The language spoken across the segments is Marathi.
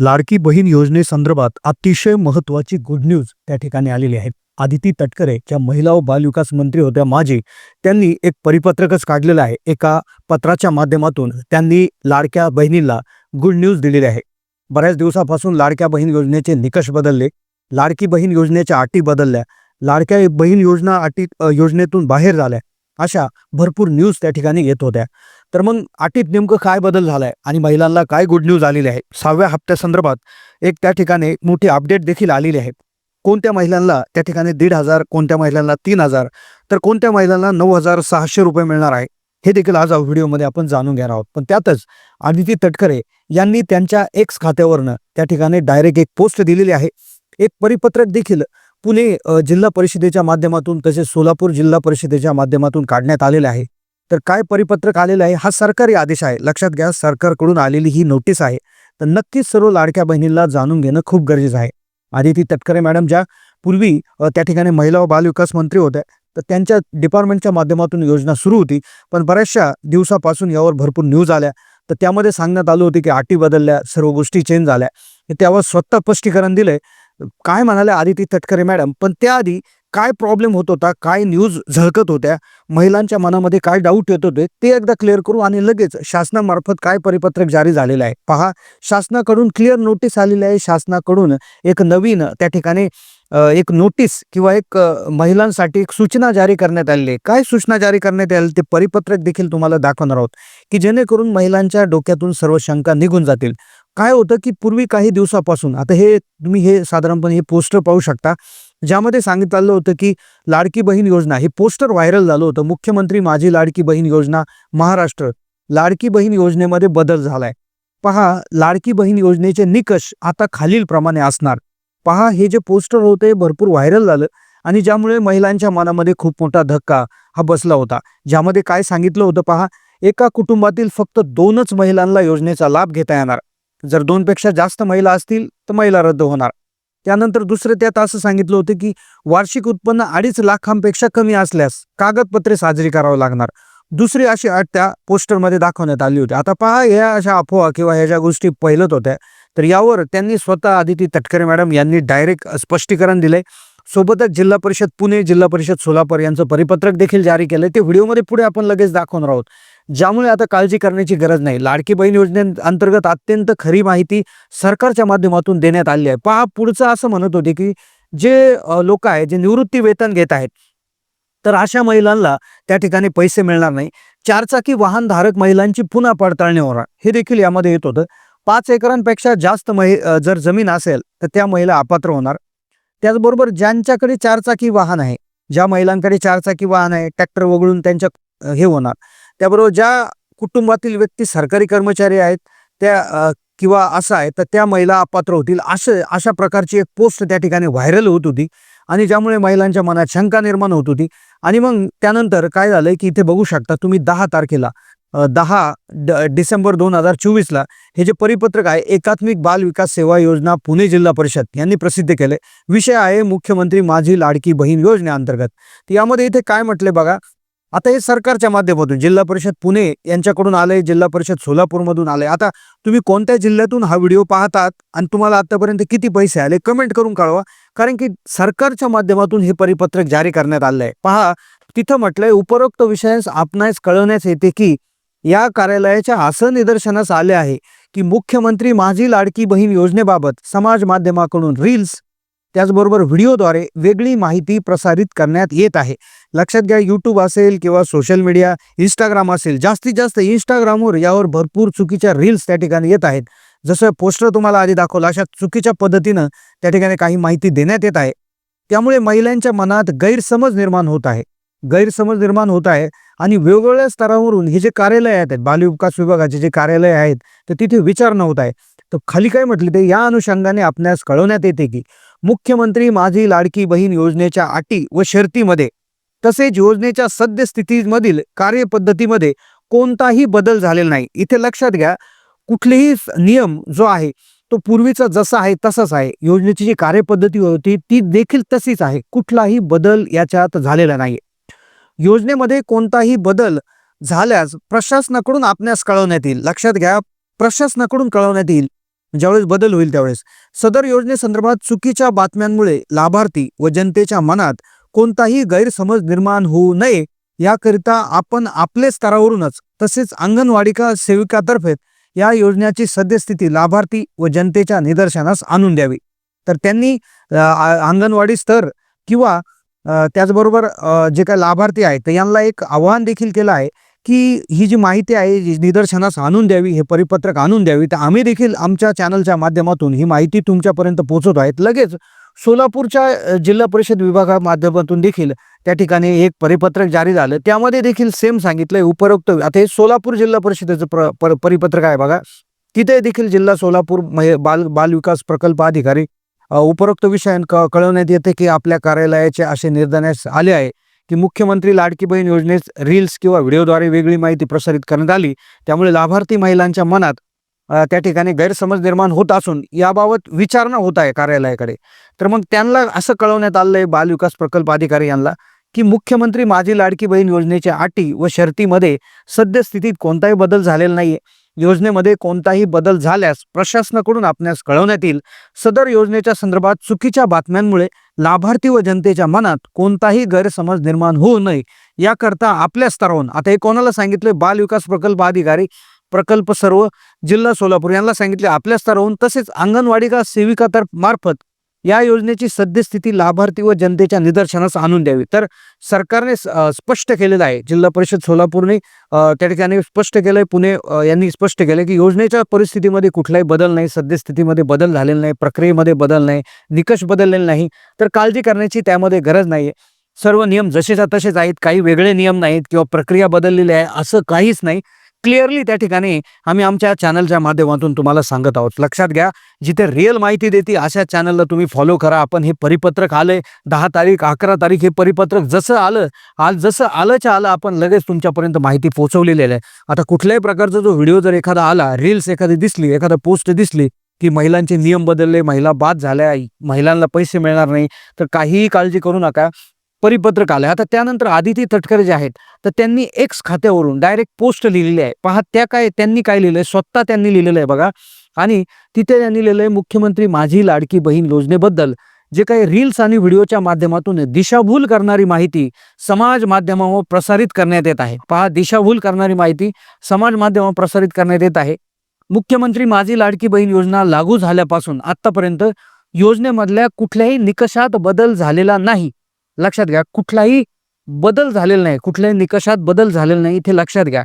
लाडकी बहीण योजनेसंदर्भात अतिशय महत्वाची गुड न्यूज त्या ठिकाणी आलेली आहे. आदिती तटकरे ज्या महिला व बालविकास मंत्री होत्या माजी त्यांनी एक परिपत्रकच काढलेलं आहे. एका पत्राच्या माध्यमातून त्यांनी लाडक्या बहिणीला गुड न्यूज दिलेली आहे. बऱ्याच दिवसापासून लाडक्या बहीण योजनेचे निकष बदलले. लाडकी बहीण योजनेच्या अटी बदलल्या. लाडक्या बहीण योजना अटी योजनेतून बाहेर झाल्या. अशा भरपूर न्यूज त्या ठिकाणी येत होत्या. तर मग अटीत नेमकं काय बदल झालाय आणि महिलांना काय गुड न्यूज आलेली आहे? सहाव्या हप्त्यासंदर्भात एक त्या ठिकाणी मोठी अपडेट देखील आलेली आहे. कोणत्या महिलांना त्या ठिकाणी दीड हजार कोणत्या महिलांना तीन हजार तर कोणत्या महिलांना नऊ हजार सहाशे रुपये मिळणार आहे? हे देखील आज व्हिडिओमध्ये आपण जाणून घेणार आहोत. पण त्यातच आदिती तटकरे यांनी त्यांच्या एक्स खात्यावरनं त्या ठिकाणी डायरेक्ट एक पोस्ट दिलेली आहे. एक परिपत्रक देखील पुणे जिल्हा परिषदेच्या माध्यमातून तसेच सोलापूर जिल्हा परिषदेच्या माध्यमातून काढण्यात आलेले आहे. तर काय परिपत्रक आलेलं आहे? हा सरकारी आदेश आहे. लक्षात घ्या सरकारकडून आलेली ही नोटीस आहे. तर नक्कीच सर्व लाडक्या बहिणींना जाणून घेणं खूप गरजेचं आहे. आदिती तटकरे मॅडम ज्या पूर्वी त्या ठिकाणी महिला व बालविकास मंत्री होत्या तर त्यांच्या डिपार्टमेंटच्या माध्यमातून योजना सुरू होती. पण बऱ्याचशा दिवसापासून यावर भरपूर न्यूज आल्या. तर त्यामध्ये सांगण्यात आलं होतं की अटी बदलल्या सर्व गोष्टी चेंज झाल्या. त्यावर स्वतः स्पष्टीकरण दिलंय. काय म्हणाले आदिती तटकरे मॅडम? पण त्याआधी काय प्रॉब्लेम होत होता काय न्यूज झळकत होत्या महिलांच्या मनामध्ये काय डाऊट येत होते ते एकदा क्लिअर करू आणि लगेच शासनामार्फत काय परिपत्रक जारी झालेलं आहे? पहा शासनाकडून क्लिअर नोटीस आलेली आहे. शासनाकडून एक नवीन त्या ठिकाणी एक नोटीस किंवा एक महिलांसाठी एक सूचना जारी करण्यात आलेली आहे. काय सूचना जारी करण्यात आली ते परिपत्रक देखील तुम्हाला दाखवणार आहोत की जेणेकरून महिलांच्या डोक्यातून सर्व शंका निघून जातील. काय होतं की पूर्वी काही दिवसापासून आता हे तुम्ही हे साधारणपणे हे पोस्टर पाहू शकता ज्यामध्ये सांगितलं होतं की लाडकी बहीण योजना हे पोस्टर व्हायरल झालं होतं. मुख्यमंत्री माझी लाडकी बहीण योजना महाराष्ट्र. लाडकी बहीण योजनेमध्ये बदल झालाय. पहा लाडकी बहीण योजनेचे निकष आता खालील प्रमाणे असणार. पहा हे जे पोस्टर होते भरपूर व्हायरल झालं आणि ज्यामुळे महिलांच्या मनामध्ये खूप मोठा धक्का हा बसला होता. ज्यामध्ये काय सांगितलं होतं पहा एका कुटुंबातील फक्त दोनच महिलांना योजनेचा लाभ घेता येणार. जर दोनपेक्षा जास्त महिला असतील तर महिला रद्द होणार. त्यानंतर दुसरं त्यात असं सांगितलं होतं की वार्षिक उत्पन्न अडीच लाखांपेक्षा कमी असल्यास कागदपत्रे साजरी करावं लागणार. दुसरी अशी अट त्या पोस्टरमध्ये दाखवण्यात आली होती. आता पहा या अशा अफवा किंवा ह्या ज्या गोष्टी पहिलत होत्या तर यावर त्यांनी स्वतः आदिती तटकरे मॅडम यांनी डायरेक्ट स्पष्टीकरण दिलंय. सोबतच जिल्हा परिषद पुणे जिल्हा परिषद सोलापूर यांचं परिपत्रक देखील जारी केलंय. ते व्हिडिओमध्ये पुढे आपण लगेच दाखवणार आहोत. ज्यामुळे आता काळजी करण्याची गरज नाही. लाडकी बहीण योजनेअंतर्गत अत्यंत खरी माहिती सरकारच्या माध्यमातून देण्यात आली आहे. पहा पुढचं असं म्हणत होते की जे लोक आहेत जे निवृत्ती वेतन घेत आहेत तर अशा महिलांना त्या ठिकाणी पैसे मिळणार नाही. चारचाकी वाहनधारक महिलांची पुन्हा पडताळणी होणार. हे देखील यामध्ये येत होतं. पाच एकरांपेक्षा जास्त महि जर जमीन असेल तर त्या महिला अपात्र होणार. त्याचबरोबर ज्यांच्याकडे चारचाकी वाहन आहे ज्या महिलांकडे चारचाकी वाहन आहे ट्रॅक्टर वगळून त्यांच्या हे होणार. त्याबरोबर ज्या कुटुंबातील व्यक्ती सरकारी कर्मचारी आहेत त्या किंवा असं आहे तर त्या महिला अपात्र होतील. असं अशा प्रकारची एक पोस्ट त्या ठिकाणी व्हायरल होत होती आणि ज्यामुळे महिलांच्या मनात शंका निर्माण होत होती. आणि मग त्यानंतर काय झालं की इथे बघू शकता तुम्ही दहा तारखेला दहा ड डिसेंबर दोन हजार चोवीसला हे जे परिपत्रक आहे एकात्मिक बाल विकास सेवा योजना पुणे जिल्हा परिषद यांनी प्रसिद्ध केले विषय आहे मुख्यमंत्री माझी लाडकी बहीण योजनेअंतर्गत. यामध्ये इथे काय म्हटले बघा आता हे सरकारच्या माध्यमातून जिल्हा परिषद पुणे यांच्याकडून आलंय जिल्हा परिषद सोलापूरमधून आलंय. आता तुम्ही कोणत्या जिल्ह्यातून हा व्हिडिओ पाहतात आणि तुम्हाला आतापर्यंत किती पैसे आले कमेंट करून कळवा. कारण की सरकारच्या माध्यमातून हे परिपत्रक जारी करण्यात आलं आहे पहा तिथं म्हटलंय उपरोक्त विषयास आपणास कळवण्यास येते की या कार्यालयाच्या असं निदर्शनास आले आहे की मुख्यमंत्री माझी लाडकी बहीण योजनेबाबत समाज माध्यमाकडून रील्स त्याचबरोबर व्हिडिओद्वारे वेगळी माहिती प्रसारित करण्यात येत आहे. लक्षात घ्या यूट्यूब असेल किंवा सोशल मीडिया इंस्टाग्राम असेल जास्तीत जास्त इंस्टाग्रामवर यावर भरपूर चुकीच्या रील्स त्या ठिकाणी येत आहेत. जसं पोस्टर तुम्हाला आधी दाखवलं अशा चुकीच्या पद्धतीनं त्या ठिकाणी काही माहिती देण्यात येत आहे. त्यामुळे महिलांच्या मनात गैरसमज निर्माण होत आहे. गैरसमज निर्माण होत आहे आणि वेगवेगळ्या स्तरावरून हे जे कार्यालय आहेत बालविकास विभागाचे जे कार्यालय आहेत तर तिथे विचारणा होत आहे. तर खाली काय म्हटले ते या अनुषंगाने आपणास कळवण्यात येते की मुख्यमंत्री माझी लाडकी बहीण योजनेच्या अटी व शर्तीमध्ये तसेच योजनेच्या सद्यस्थितीमधील कार्यपद्धतीमध्ये कोणताही बदल झालेला नाही. इथे लक्षात घ्या कुठलेही नियम जो आहे तो पूर्वीचा जसा आहे तसाच आहे. योजनेची जी कार्यपद्धती होती ती देखील तशीच आहे. कुठलाही बदल याच्यात झालेला नाही योजनेमध्ये कोणताही बदल झाल्यास प्रशासनाकडून आपणास कळवण्यात येईल. लक्षात घ्या प्रशासनाकडून कळवण्यात येईल. ज्यावेळेस बदल होईल त्यावेळेस. सदर योजनेसंदर्भात चुकीच्या बातम्यांमुळे लाभार्थी व जनतेच्या मनात कोणताही गैरसमज निर्माण होऊ नये याकरिता आपण आपल्या स्तरावरूनच तसेच अंगणवाडिका सेविकातर्फे या योजनेची सद्यस्थिती लाभार्थी व जनतेच्या निदर्शनास आणून द्यावी. तर त्यांनी अंगणवाडी स्तर किंवा त्याचबरोबर जे काही लाभार्थी आहेत तर यांना एक आव्हान देखील केलं आहे की ही जी माहिती आहे जी निदर्शनास आणून द्यावी हे परिपत्रक आणून द्यावी तर आम्ही देखील आमच्या चॅनलच्या माध्यमातून ही माहिती तुमच्यापर्यंत पोहोचवत आहेत लगेच सोलापूरच्या जिल्हा परिषद विभागा माध्यमातून देखील त्या ठिकाणी एक परिपत्रक जारी झालं. त्यामध्ये देखील सेम सांगितलंय उपरोक्त आता हे सोलापूर जिल्हा परिषदेचं प्र पर- परिपत्रक आहे बघा. तिथे देखील जिल्हा सोलापूर बाल बाल विकास प्रकल्प अधिकारी उपरोक्त विषयां क- कळवण्यात येते की आपल्या कार्यालयाचे असे निर्देश आले आहे. की मुख्यमंत्री लाडकी बहीण योजनेत रील्स किंवा व्हिडिओद्वारे वेगळी माहिती प्रसारित करण्यात आली. त्यामुळे लाभार्थी महिलांच्या मनात त्या ठिकाणी गैरसमज निर्माण होत असून याबाबत विचारणा होत आहे कार्यालयाकडे. तर मग त्यांना असं कळवण्यात आलं आहे बालविकास प्रकल्प अधिकारी यांना की मुख्यमंत्री माझी लाडकी बहीण योजनेच्या अटी व शर्तीमध्ये सद्यस्थितीत कोणताही बदल झालेला नाहीये. योजनेमध्ये कोणताही बदल झाल्यास प्रशासनाकडून आपल्यास कळवण्यात येईल. सदर योजनेच्या संदर्भात चुकीच्या बातम्यांमुळे लाभार्थी व जनतेच्या मनात कोणताही गैरसमज निर्माण होऊ नये. याकरता आपल्या स्तरावरून आता हे कोणाला सांगितले बाल विकास प्रकल्प अधिकारी प्रकल्प सर्व जिल्हा सोलापूर यांना सांगितले आपल्या स्तरावरून तसेच अंगणवाडी का सेविका तर मार्फत या योजनेची सद्यस्थिती लाभार्थी व जनतेच्या निदर्शनास आणून द्यावी. तर सरकारने स्पष्ट केलेलं आहे. जिल्हा परिषद सोलापूरने त्या ठिकाणी स्पष्ट केलंय. पुणे यांनी स्पष्ट केलं की योजनेच्या परिस्थितीमध्ये कुठलाही बदल नाही सद्यस्थितीमध्ये बदल झालेला नाही प्रक्रियेमध्ये बदल नाही निकष बदललेले नाही. तर काळजी करण्याची त्यामध्ये गरज नाही सर्व नियम जसेच्या तसेच आहेत. काही वेगळे नियम नाहीत किंवा प्रक्रिया बदललेली आहे असं काहीच नाही. क्लिअरली त्या ठिकाणी आम्ही आमच्या चॅनलच्या माध्यमातून तुम्हाला सांगत आहोत. लक्षात घ्या जिथे रिअल माहिती देते अशा चॅनलला तुम्ही फॉलो करा. आपण हे परिपत्रक आलंय दहा तारीख अकरा तारीख हे परिपत्रक जसं आलं आज जसं आलंच्या आलं आपण लगेच तुमच्यापर्यंत माहिती पोहोचवलेली आहे. आता कुठल्याही प्रकारचा जो व्हिडिओ जर एखादा आला रील्स एखादी दिसली एखादा पोस्ट दिसली की महिलांचे नियम बदलले महिला बाद झाल्या महिलांना पैसे मिळणार नाही तर काहीही काळजी करू नका. परिपत्रक आलं आता त्यानंतर आदिती तटकरे जे आहेत तर त्यांनी एक्स खात्यावरून डायरेक्ट पोस्ट लिहिलेली आहे. पहा त्या काय त्यांनी काय लिहिलंय? स्वतः त्यांनी लिहिलेलं आहे बघा. आणि तिथे त्यांनी लिहिलंय मुख्यमंत्री माझी लाडकी बहीण योजनेबद्दल जे काही रील्स आणि व्हिडिओच्या माध्यमातून दिशाभूल करणारी माहिती समाज माध्यमावर प्रसारित करण्यात येत आहे. पहा दिशाभूल करणारी माहिती समाज माध्यमावर प्रसारित करण्यात येत आहे. मुख्यमंत्री माझी लाडकी बहीण योजना लागू झाल्यापासून आतापर्यंत योजनेमधल्या कुठल्याही निकषात बदल झालेला नाही. लक्षात घ्या कुठलाही बदल झालेला नाही कुठल्याही निकषात बदल झालेला नाही इथे लक्षात घ्या.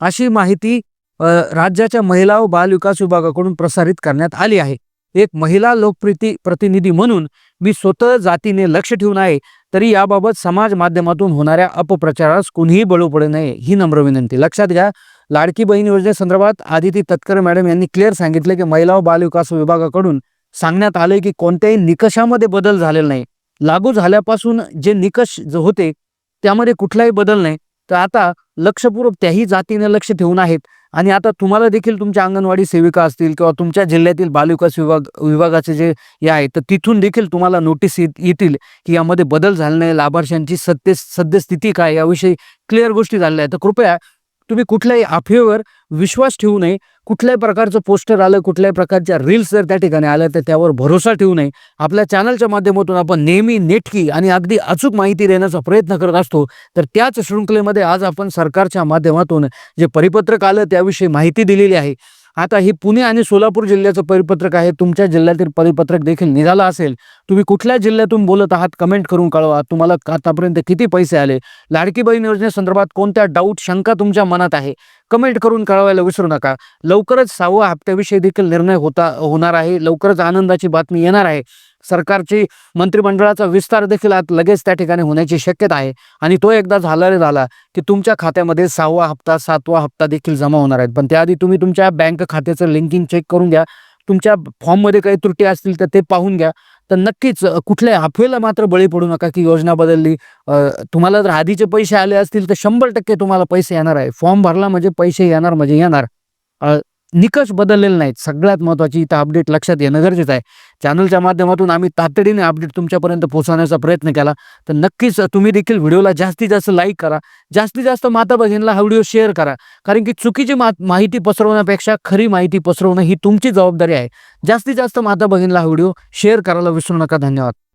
अशी माहिती राज्याच्या महिला व बाल विकास विभागाकडून प्रसारित करण्यात आली आहे. एक महिला लोकप्रिती प्रतिनिधी म्हणून मी स्वतः जातीने लक्ष ठेवून आहे तरी याबाबत समाज माध्यमातून होणाऱ्या अपप्रचारास कुणीही बळू पडू नये ही नम्र विनंती. लक्षात घ्या लाडकी बहीण योजनेसंदर्भात आदिती तटकरे मॅडम यांनी क्लिअर सांगितले की महिला व बाल विकास विभागाकडून सांगण्यात आले की कोणत्याही निकषामध्ये बदल झालेला नाही. लागू झाल्यापासून जे निकष जो होते त्यामध्ये कुठलाही बदल नाही. तर आता लक्षपूर्वक त्याही जातीने लक्ष ठेवून आहेत. आणि आता तुम्हाला देखील तुमच्या अंगणवाडी सेविका असतील किंवा तुमच्या जिल्ह्यातील बालविकास विभाग विभागाचे जे हे आहे तर तिथून देखील तुम्हाला नोटीस येत येतील की यामध्ये बदल झाला नाही लाभार्थ्यांची सत्य सद्यस्थिती काय याविषयी क्लिअर गोष्टी झालेल्या आहेत. तर कृपया तुम्ही कुठल्याही अफवेवर विश्वास ठेवू नये. कुठल्याही प्रकारचं पोस्टर आलं कुठल्याही प्रकारच्या रील्स जर त्या ठिकाणी आल्या तर त्यावर भरोसा ठेवू नये. आपल्या चॅनलच्या माध्यमातून आपण नेहमी नेटकी आणि अगदी अचूक माहिती देण्याचा प्रयत्न करत असतो तर त्याच शृंखलेमध्ये आज आपण सरकारच्या माध्यमातून जे परिपत्रक आलं त्याविषयी माहिती दिलेली आहे. आता ही पुणे आणि सोलापूर जिल्ह्याचं परिपत्रक आहे. तुमच्या जिल्ह्यातील परिपत्रक देखील निघालं असेल. तुम्ही कुठल्या जिल्ह्यातून बोलत आहात? कमेंट करून कळवा. तुम्हाला आतापर्यंत किती पैसे आले? लाडकी बहीण योजनेसंदर्भात कोणत्या डाऊट शंका तुमच्या मनात आहे? कमेंट करून कळवायला विसरू नका. लवकरच सहावा हप्त्याविषयी देखील निर्णय होता होणार आहे. लवकरच आनंदाची बातमी येणार आहे. सरकारची मंत्रिमंडळाचा विस्तार देखील आज लगेच त्या ठिकाणी होण्याची शक्यता आहे. आणि तो एकदा झाला रे झाला की तुमच्या खात्यामध्ये सहावा हप्ता सातवा हप्ता देखील जमा होणार आहेत. पण त्याआधी तुम्ही तुमच्या बँक खात्याचं लिंकिंग चेक करून घ्या. तुमच्या फॉर्ममध्ये काही त्रुटी असतील तर ते पाहून घ्या. तर नक्कीच कुठल्या अफवेला मात्र बळी पडू नका की योजना बदलली. तुम्हाला जर आधीचे पैसे आले असतील तर शंभर टक्के तुम्हाला पैसे येणार आहे. फॉर्म भरला म्हणजे पैसे येणार म्हणजे येणार. निकष बदललेले नाहीत. सगळ्यात महत्त्वाची इथं अपडेट लक्षात येणं गरजेचं आहे. चॅनलच्या माध्यमातून आम्ही तातडीने अपडेट तुमच्यापर्यंत पोहोचवण्याचा प्रयत्न केला. तर नक्कीच तुम्ही देखील व्हिडिओला जास्तीत जास्त लाईक करा. जास्तीत जास्त माता भगिनीला हा व्हिडिओ शेअर करा. कारण की चुकीची मा माहिती पसरवण्यापेक्षा खरी माहिती पसरवणं ही तुमची जबाबदारी आहे. जास्तीत जास्त माता भगिनीला हा व्हिडिओ शेअर करायला विसरू नका. धन्यवाद.